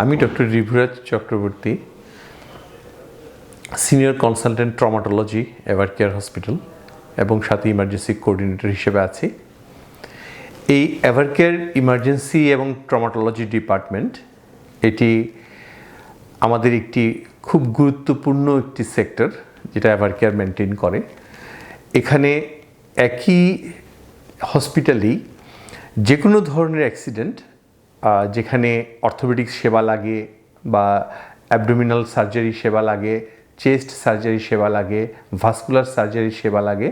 আমি doctor Rivuraj Chakraborty, senior consultant traumatology, Evercare hospital, এবং সাথে ইমার্জেন্সি কোঅর্ডিনেটর হিসেবে আছি। এই এভার কেয়ার ইমার্জেন্সি এবং ট্রমাটোলজি ডিপার্টমেন্ট, এটি আমাদের একটি খুব গুরুত্বপূর্ণ একটি সেক্টর, যেটা এভার কেয়ার মেনটেন করে। এখানে একই হসপিটালেই যে কোনো ধরনের অ্যাক্সিডেন্ট যেখানে অর্থোপেডিক সেবা লাগে বা অ্যাবডোমিনাল সার্জারি সেবা লাগে চেস্ট সার্জারি সেবা লাগে ভাস্কুলার সার্জারি সেবা লাগে।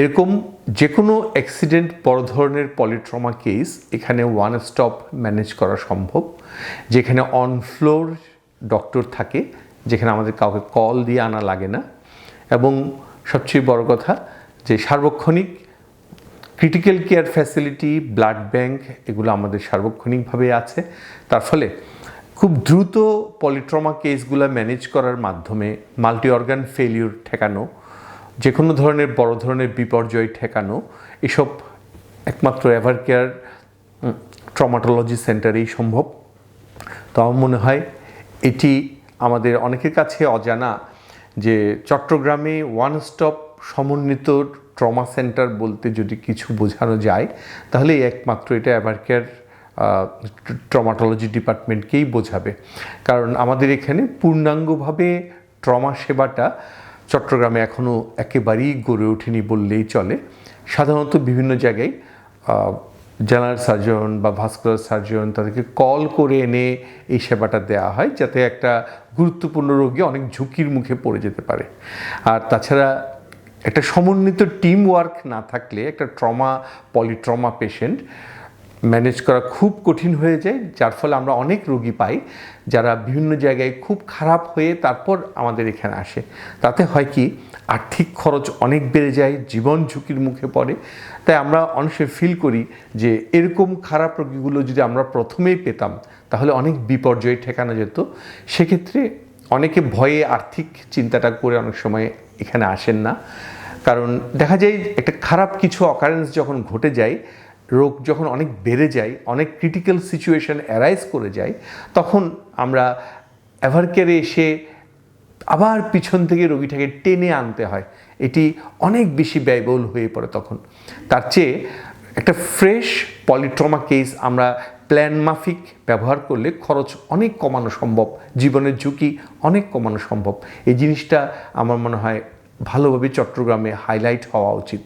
এরকম যে কোনো অ্যাক্সিডেন্ট বড় ধরনের পলিট্রমা কেস এখানে ওয়ান স্টপ ম্যানেজ করা সম্ভব। যেখানে অন ফ্লোর ডক্টর থাকে, যেখানে আমাদের কাউকে কল দিয়ে আনা লাগে না। এবং সবচেয়ে বড় কথা যে সার্বক্ষণিক critical care facility blood bank এগুলো আমাদের সার্বক্ষণিকভাবে আছে। তার ফলে খুব দ্রুত পলিট্রমা কেসগুলো ম্যানেজ করার মাধ্যমে মাল্টি অর্গান ফেলিউর ঠেকানো যে কোনো ধরনের বড় ধরনের বিপর্যয় ঠেকানো, এসব একমাত্র এভার কেয়ার ট্রমাটোলজি সেন্টারেই সম্ভব। তো আমার মনে হয় এটি আমাদের অনেকের কাছে অজানা যে চট্টগ্রামে ওয়ান স্টপ সমন্বিত ট্রমা সেন্টার বলতে যদি কিছু বোঝানো যায়, তাহলে একমাত্র এটা এভার কেয়ার ট্রমাটোলজি ডিপার্টমেন্টকেই বোঝাবে। কারণ আমাদের এখানে পূর্ণাঙ্গভাবে ট্রমা সেবাটা চট্টগ্রামে এখনও একেবারেই গড়ে ওঠেনি বললেই চলে। সাধারণত বিভিন্ন জায়গায় জেনারেল সার্জন বা ভাস্কুলার সার্জন তাদেরকে কল করে এনে এই সেবাটা দেওয়া হয়, যাতে একটা গুরুত্বপূর্ণ রোগী অনেক ঝুঁকির মুখে পড়ে যেতে পারে। আর তাছাড়া একটা সমন্বিত টিম ওয়ার্ক না থাকলে, একটা ট্রমা পলিট্রমা পেশেন্ট ম্যানেজ করা খুব কঠিন হয়ে যায়, যার ফলে আমরা অনেক রোগী পাই, যারা বিভিন্ন জায়গায় খুব খারাপ হয়ে তারপর আমাদের এখানে আসে। তাতে হয় কি, আর্থিক খরচ অনেক বেড়ে যায়, জীবন ঝুঁকির মুখে পড়ে। তাই আমরা অনেকে ফিল করি যে, এরকম খারাপ রোগীগুলো যদি আমরা প্রথমেই পেতাম, তাহলে অনেক বিপর্যয় ঠেকানো যেত। সেক্ষেত্রে অনেকে ভয়ে আর্থিক চিন্তাটা করে অনেক সময় এখানে আসেন না। কারণ দেখা যায় একটা খারাপ কিছু অকারেন্স যখন ঘটে যায়, রোগ যখন অনেক বেড়ে যায়, অনেক ক্রিটিক্যাল সিচুয়েশন অ্যারাইজ করে যায়, তখন আমরা অ্যাভারকেয়ারে এসে আবার পিছন থেকে রোগীটাকে টেনে আনতে হয়। এটি অনেক বেশি ব্যয়বহুল হয়ে পড়ে তখন। তার চেয়ে একটা ফ্রেশ পলিট্রমা কেস আমরা প্ল্যান মাফিক ব্যবহার করলে খরচ অনেক কমানো সম্ভব, জীবনের ঝুঁকি অনেক কমানো সম্ভব। এই জিনিসটা আমার মনে হয় ভালোভাবে চট্টগ্রামে হাইলাইট হওয়া উচিত।